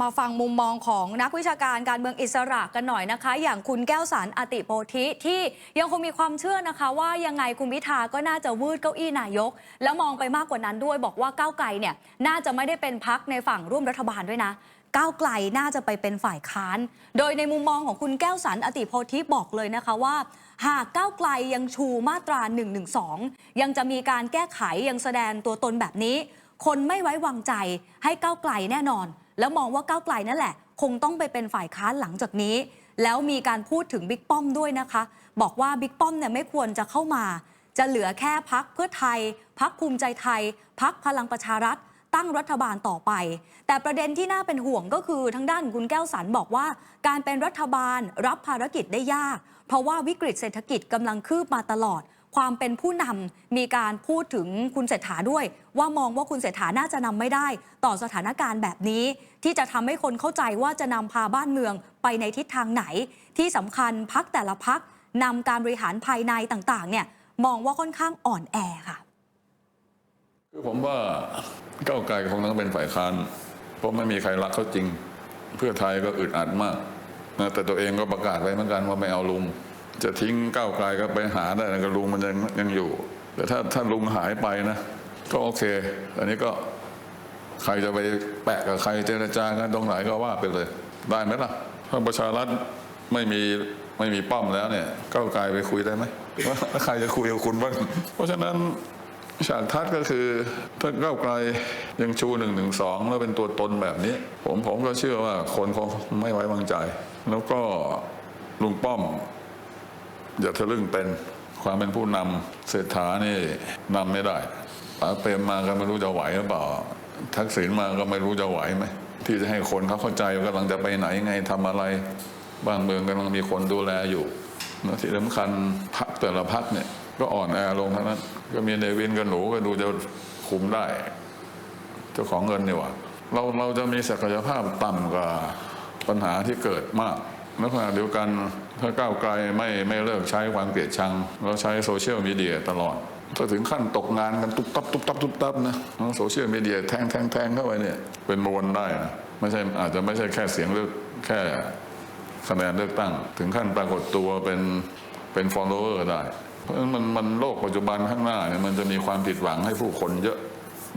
มาฟังมุมมองของนักวิชาการการเมืองอิสระกันหน่อยนะคะ อย่างคุณแก้วสารอติโพธิที่ยังคงมีความเชื่อนะคะ ว่ายังไงคุณพิธาก็น่าจะวืดเก้าอี้นายก แล้วมองไปมากกว่านั้นด้วยบอกว่าก้าวไกลเนี่ยน่าจะไม่ได้เป็นพักในฝั่งร่วมรัฐบาลด้วยนะ ก้าวไกลน่าจะไปเป็นฝ่ายค้าน โดยในมุมมองของคุณแก้วสันอติโพธิบอกเลยนะคะว่า หากก้าวไกลยังชูมาตรา112ยังจะมีการแก้ไขยังแสดงตัวตนแบบนี้ คนไม่ไว้วางใจให้ก้าวไกลแน่นอน แล้วมองว่าก้าวไกลนั่นแหละ คงต้องไปเป็นฝ่ายค้านหลังจากนี้ แล้วมีการพูดถึงบิ๊กป้อมด้วยนะคะ บอกว่าบิ๊กป้อมเนี่ยไม่ควรจะเข้ามา จะเหลือแค่พักเพื่อไทย พักภูมิใจไทย พักพลังประชารัฐ ตั้งรัฐบาลต่อไป แต่ประเด็นที่น่าเป็นห่วงก็คือทางด้านคุณแก้วสันบอกว่า การเป็นรัฐบาลรับภารกิจได้ยาก เพราะว่าวิกฤตเศรษฐกิจกำลังคืบมาตลอด ความเป็นผู้นำมีการพูดถึงคุณเศรษฐาด้วย ว่ามองว่าคุณเศรษฐาน่าจะนำไม่ได้ ต่อสถานการณ์แบบนี้ ที่จะทำให้คนเข้าใจว่าจะนำพาบ้านเมืองไปในทิศทางไหน ที่สำคัญพักแต่ละพักนำการบริหารภายในต่างๆเนี่ยมองว่าค่อนข้างอ่อนแอค่ะ คือผมว่าก้าวไกลคงต้องเป็นฝ่ายค้านเพราะไม่มีใครรักเขาจริง เพื่อไทยก็อึดอัดมากแต่ตัวเองก็ประกาศไว้เหมือนกันว่าไม่เอาลุง จะทิ้งก้าวไกลก็ไปหาได้นะก็ลุงมันยังยังอยู่ แต่ถ้าถ้าลุงหายไปนะ ก็โอเค อันนี้ก็ใครจะไปแปะกับใครเจรจากันตรงไหนก็ว่าไปเลย ได้ไหมล่ะถ้าประชารัฐไม่มีไม่มีป้อมแล้วเนี่ยก้าวไกลไปคุยได้ไหมว่าแล้วใครจะคุยกับคุณบ้างเพราะฉะนั้นฉากทัดก็คือถ้าก้าวไกลยังชูหนึ่งหนึ่งสองแล้วเป็นตัวตนแบบนี้ ผมผมก็เชื่อว่าคนคงไม่ไว้วางใจ แล้วก็ลุงป้อม อย่าทะลึ่งเป็นความเป็นผู้นำเศรษฐานี่นำไม่ได้ป๋าเปรมมาก็ไม่รู้จะไหวหรือเปล่า ทักษิณมาก็ไม่รู้จะไหวไหมที่จะให้คนเขาเข้าใจว่ากำลังจะไปไหนไงทำอะไร บ้านเมืองกำลังมีคนดูแลอยู่แล้วที่สำคัญพักแต่ละพักเนี่ยก็อ่อนแอลงเทั้งนั้น ก็มีเนวินกับหนูก็ดูจะคุมได้ เจ้าของเงินนี่หว่าเราเราจะมีศักยภาพต่ำกว่าปัญหาที่เกิดมาก ล้วขณะเดียวกันถ้าก้าวไกลไม่ไม่เลิกใช้ความเกลียดชังเราใช้โซเชียลมีเดียตลอดถ้าถึงขั้นตกงานกันตุ๊บตับตุ๊บตับตุ๊บตับนะโซเชียลมีเดียแทงแทงแทงเข้าไปเนี่ยเป็นมวลได้นะไม่ใช่อาจจะไม่ใช่แค่เสียงเลือกแค่คะแนนเลือกตั้ง ถึงขั้นปรากฏตัวเป็นเป็น follower ได้ เพราะฉะนั้นมันมันโลกปัจจุบันข้างหน้าเนี่ยมันจะมีความผิดหวังให้ผู้คนเยอะ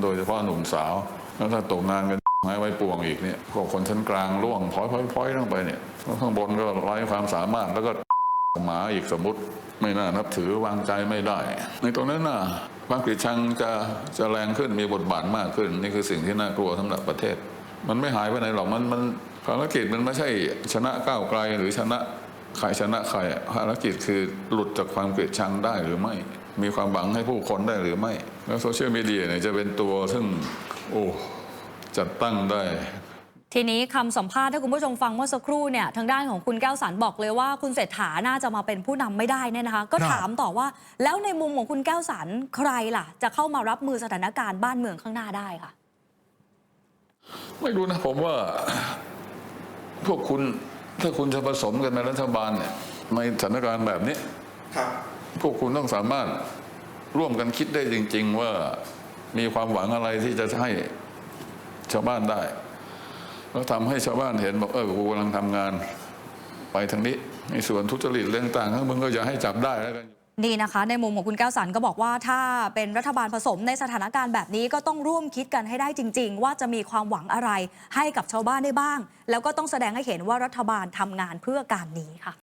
โดยเฉพาะหนุ่มสาวแล้วถ้าตกงานกัน ไม้ไว้ปวงอีกเนี่ยพวกคนชั้นกลางร่วงพลอยพลอยพลอยลงไปเนี่ยข้างบนก็ไร้ความสามารถแล้วก็หมาอีกสมมติไม่น่านับถือวางใจไม่ได้ ในตรงนั้นน่ะความเกลียดชังจะจะแรงขึ้นมีบทบาทมากขึ้น นี่คือสิ่งที่น่ากลัวสำหรับประเทศ มันไม่หายไปไหนหรอกมันมันภารกิจมันไม่ใช่ชนะก้าวไกลหรือชนะใครชนะใครภารกิจคือหลุดจากความเกลียดชังได้หรือไม่ มีความหวังให้ผู้คนได้หรือไม่ แล้วโซเชียลมีเดียเนี่ยจะเป็นตัวซึ่งโอ้ จัดตั้งได้ ทีนี้คำสัมภาษณ์ถ้าคุณผู้ชมฟังเมื่อสักครู่เนี่ยทางด้านของคุณแก้วสันบอกเลยว่าคุณเศรษฐาน่าจะมาเป็นผู้นำไม่ได้เนี่ยนะคะ ก็ครับถามต่อว่า แล้วในมุมของคุณแก้วสันใครล่ะ จะเข้ามารับมือสถานการณ์บ้านเมืองข้างหน้าได้ค่ะ ไม่รู้นะผมว่า พวกคุณถ้าคุณจะผสมกันในรัฐบาลเนี่ยในสถานการณ์แบบนี้ครับ พวกคุณต้องสามารถร่วมกันคิดได้จริง ๆ ว่ามีความหวังอะไรที่จะให้ ชาวบ้านได้แล้วทำให้ชาวบ้านเห็นบอกเออกูกำลังทำงาน ไปทางนี้ในส่วนทุจริตเรื่องต่างๆมึงก็อย่าให้จับได้แล้วกันนี่นะคะ ในมุมของคุณแก้วสันก็บอกว่าถ้าเป็นรัฐบาลผสมในสถานการณ์แบบนี้ก็ต้องร่วมคิดกันให้ได้จริง ๆ ว่าจะมีความหวังอะไรให้กับชาวบ้านได้บ้าง แล้วก็ต้องแสดงให้เห็นว่ารัฐบาลทำงานเพื่อการนี้ค่ะ